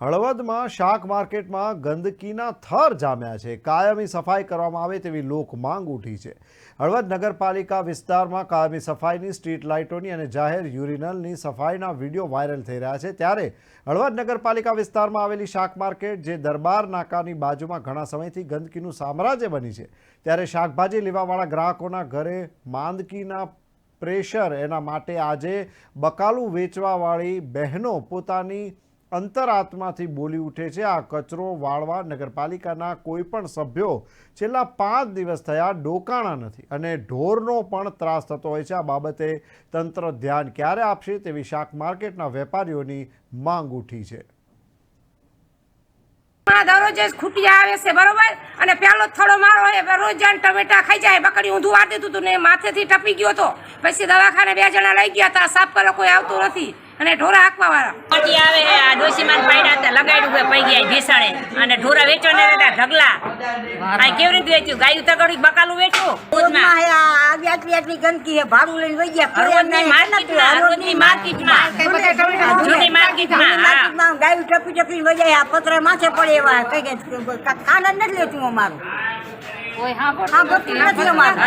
હળવદમાં શાક માર્કેટમાં ગંદકીના થર જામ્યા છે. કાયમી સફાઈ કરવામાં આવે તેવી લોક માંગ ઉઠી છે. હળવદ નગરપાલિકા વિસ્તારમાં કાયમી સફાઈની સ્ટ્રીટ લાઇટોની અને જાહેર યુરિનલની સફાઈના વીડિયો વાયરલ થઈ રહ્યા છે. ત્યારે હળવદ નગરપાલિકા વિસ્તારમાં આવેલી શાક માર્કેટ, જે દરબાર નાકાની બાજુમાં ઘણા સમયથી ગંદકીનું સામ્રાજ્ય બની છે. ત્યારે શાકભાજી લેવાવાળા ગ્રાહકોના ઘરે માંદકીના પ્રેશર એના માટે આજે બકાલું વેચવાવાળી બહેનો પોતાની અંતરાત્માથી બોલી ઉઠે છે. આ કચરો વાળવા નગરપાલિકાના કોઈ પણ સભ્યો છેલ્લા પાંચ દિવસ થયા ડોકાણા નથી અને ઢોરનો પણ ત્રાસ થતો હોય છે. આ બાબતે તંત્ર ધ્યાન ક્યારે આપશે તેવી શાક માર્કેટના વેપારીઓની માંગ ઉઠી છે. દરરોજ ખૂટિયા આવે છે બરોબર? અને પેલો થોડો મારો હોય રોજ જાણ ટમેટા ખાઈ જાય. બકડી ઊંધું વાટી દીધું ને માથેથી ટપી ગયો હતો પછી દવાખાને બે જણા લઈ ગયા હતા સાફ કરવા કોઈ આવતું નથી. અને ઢોરા હાંકવા વાળા આવે. હે પાડ્યા હતા લગાડ્યું કે પૈ ગયા ભીસણે અને ઢોરા વેચવાના હતા ઢગલા. આ કેવી રીતે વેચ્યું? ગાયું તગડી બકાલું વેચ્યું? દૂધમાં આવી આટલી આટલી ગંદકી હે ભાડું લઈને વહી ગયા હળવદની માર્કેટમાં હળવદની માર્કેટમાં. જૂની માર્કેટમાં હા ગાયું ટપી ટપી વહી જાય આ પતરા માથે પડે એવા કઈ કઈ. જ નથી લેતું અમારું. હા ભરતું નથી અમારું.